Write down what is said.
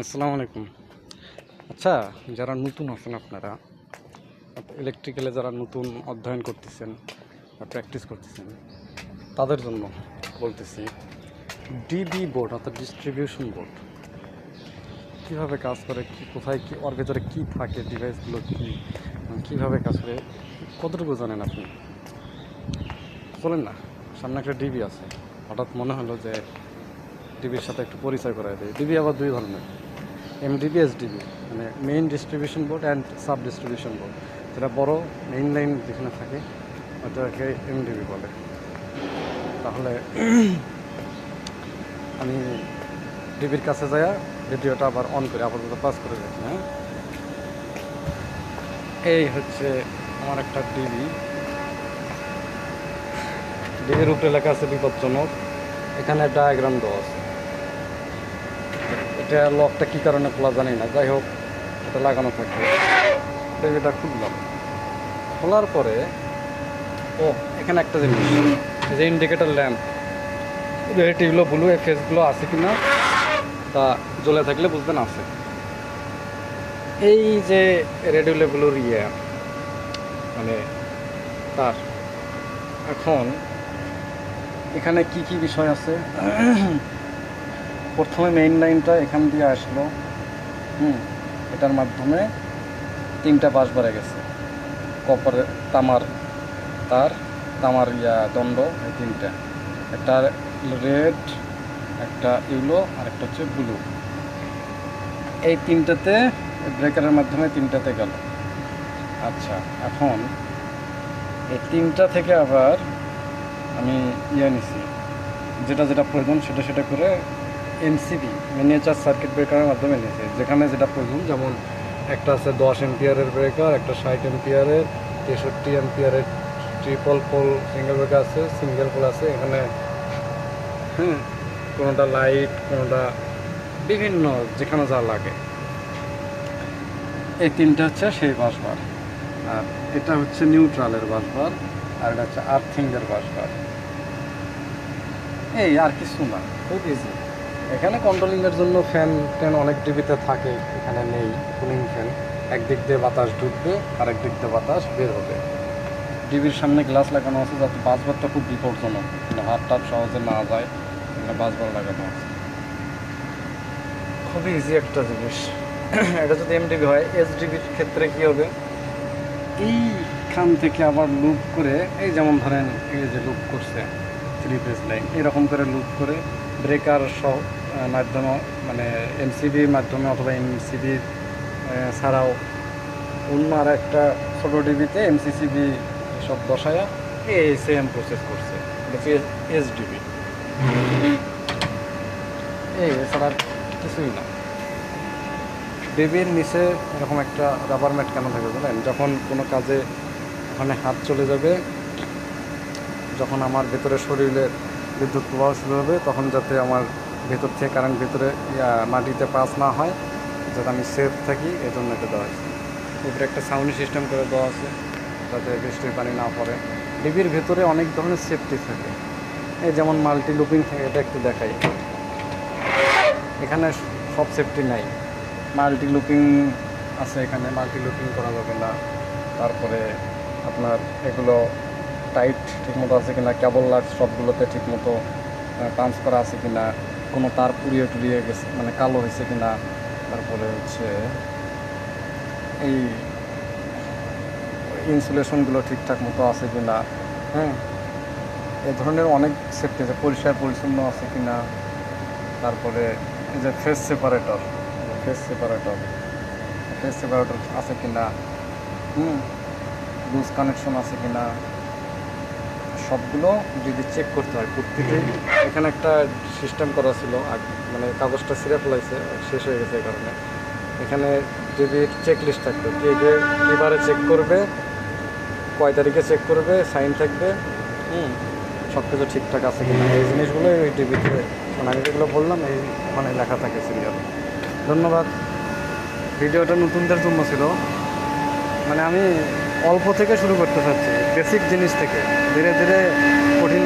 আসসালামু আলাইকুম। আচ্ছা যারা নতুন আছেন আপনারা ইলেকট্রিক্যালে যারা নতুন অধ্যয়ন করতেছেন বা প্র্যাকটিস করতেছেন, তাদের জন্য বলতেছি ডিবি বোর্ড অর্থাৎ ডিস্ট্রিবিউশন বোর্ড কীভাবে কাজ করে, কি, কোথায় কী, ওর ভেতরে কী থাকে ডিভাইসগুলো কী কীভাবে কাজ করে, কতটুকু জানেন আপনি? বলেন না, সামনে একটা ডিবি আছে, হঠাৎ মনে হলো যে ডিবির সাথে একটু পরিচয় করাই দেয় ডিবি আবার দুই ধরনের এমডিবি এসডিবি মানে main distribution board and sub distribution board যেটা বড় মেইন লাইন যেখানে থাকে, ওটাকে এমডিবি বলে। তাহলে আমি ডিবির কাছে যাইয়া ভিডিওটা আবার অন করে আপাতত পাস করে দেখি হ্যাঁ? এই হচ্ছে আমার একটা ডিবি। ডিবির উপরে লেখা আছে বিপজ্জনক এখানে ডায়াগ্রাম দেওয়া আছে। এটা লকটা কী কারণে খোলা জানি না, যাই হোক, এটা লাগানো থাকে। এটা খুললাম। খোলার পরে, ও, এখানে একটা জিনিস। যে ইন্ডিকেটার ল্যাম্প এই টিভিগুলো ব্লু এই ফেসগুলো আছে কি না তা জ্বলে থাকলে বুঝবেন আছে। এই যে রেডিওলেগুলোর ইয়ে মানে তার, এখন এখানে কি কি বিষয় আছে? প্রথমে মেইন লাইনটা এখান দিয়ে আসলো। হুম, এটার মাধ্যমে তিনটা বাস বাড়ে গেছে। কপার তামার, তার, তামার ইয়া দণ্ড, এই তিনটা। একটা রেড, একটা ইউলো, আর একটা হচ্ছে ব্লু। এই তিনটাতে ব্রেকারের মাধ্যমে তিনটাতে গেল। আচ্ছা এখন এই তিনটা থেকে আবার আমি ইয়ে নিছি। যেটা যেটা প্রয়োজন সেটা সেটা করে এমসিবি মিনিয়েচার সার্কিট ব্রেকারের মাধ্যমে নিয়েছে। যেখানে যেটা প্রয়োজন, যেমন একটা আছে দশ এম্পিয়ারের ব্রেকার একটা ষাট এম্পিয়ারের তেষট্টি এম্পিয়ারের ট্রিপল পোল সিঙ্গেল ব্রেকার আছে সিঙ্গেল পোল আছে, এখানে হ্যাঁ কোনোটা লাইট কোনোটা বিভিন্ন, যেখানে যা লাগে। এই তিনটা হচ্ছে সেই বাসবার আর এটা হচ্ছে নিউট্রালের বাসবার আর এটা হচ্ছে আর্থিংয়ের বাসবার এই আর কিছু না, খুব ইজি এখানে কন্ট্রোলিংয়ের জন্য ফ্যান ট্যান অনেক ডিবিতে থাকে এখানে নেই কুলিং ফ্যান একদিক দিয়ে বাতাস ঢুকবে আর একদিক দিয়ে বাতাস বের হবে। ডিবির সামনে গ্লাস লাগানো আছে যাতে বাসবারটা খুব বিপজ্জনক। মানে হাত টাত সহজে না যায় এখানে বাসবার লাগানো আছে। খুবই ইজি একটা জিনিস। এটা যদি এমডিবি হয় এসডিবির ক্ষেত্রে কি হবে? এইখান থেকে আবার লুপ করে এই যেমন ধরেন এই যে লুপ করছে থ্রি ফেজ লাইন এরকম করে লুপ করে ব্রেকার সহ মাধ্যমে মানে এমসিবির মাধ্যমে অথবা এমসিবি ছাড়াও অন্য আর একটা ছোটো ডিবিতে এমসিসিবি সব বসায়া এই সেম প্রসেস করছে এসডিবি। এই এছাড়া কিছুই না। বেবির নিচে এরকম একটা রাবার ম্যাট কেন থাকে জানেন যখন কোনো কাজে ওখানে হাত চলে যাবে, যখন আমার ভেতরে শরীরে বিদ্যুৎ প্রবাহ শুরু হবে তখন যাতে আমার ভেতর থেকে কারেন্ট ভেতরে মাটিতে পাস না হয় যাতে আমি সেফ থাকি এই জন্য এটা দেওয়া হয়েছে। উপরে একটা সাউন্ড সিস্টেম করে দেওয়া আছে যাতে বৃষ্টির পানি না পড়ে। ডিবির ভেতরে অনেক ধরনের সেফটি থাকে। এই যেমন মাল্টি লুপিং থাকে এটা একটু দেখাই। এখানে সব সেফটি নাই। মাল্টি লুপিং আছে এখানে মাল্টি লুপিং করা যাবে না। তারপরে আপনার এগুলো টাইট ঠিকমতো আছে কিনা কেবল লাইট সবগুলোতে ঠিকমতো পাঞ্চ করা আছে কিনা, কোনো তার পুড়িয়ে টুড়িয়ে গেছে মানে কালো হয়েছে কিনা, তারপরে হচ্ছে এই ইনসুলেশনগুলো ঠিকঠাক মতো আছে কিনা হ্যাঁ? এ ধরনের অনেক সেফটি আছে, পরিষ্কার পরিচ্ছন্ন আছে কিনা, তারপরে এই যে phase separator phase separator phase separator আছে কিনা, হুম? লুজ কানেকশন আছে কিনা সবগুলো যদি চেক করতে হয় প্রত্যেকে এখানে একটা সিস্টেম করা ছিল মানে কাগজটা সিরে ফেলাইছে শেষ হয়ে গেছে এই কারণে। এখানে যদি চেক লিস্ট থাকবে কে কে কীবারে চেক করবে, কয় তারিখে চেক করবে সাইন থাকবে, হুম সব কিছু ঠিকঠাক আছে কিনা, এই জিনিসগুলো ওই টিভিতে মানে আমি যেগুলো বললাম, এই মানে লেখা থাকে সিরিয়াল ধন্যবাদ। ভিডিওটা নতুনদের জন্য ছিল। মানে আমি অল্প থেকে শুরু করতে চাচ্ছি বেসিক জিনিস থেকে। ধীরে ধীরে কঠিন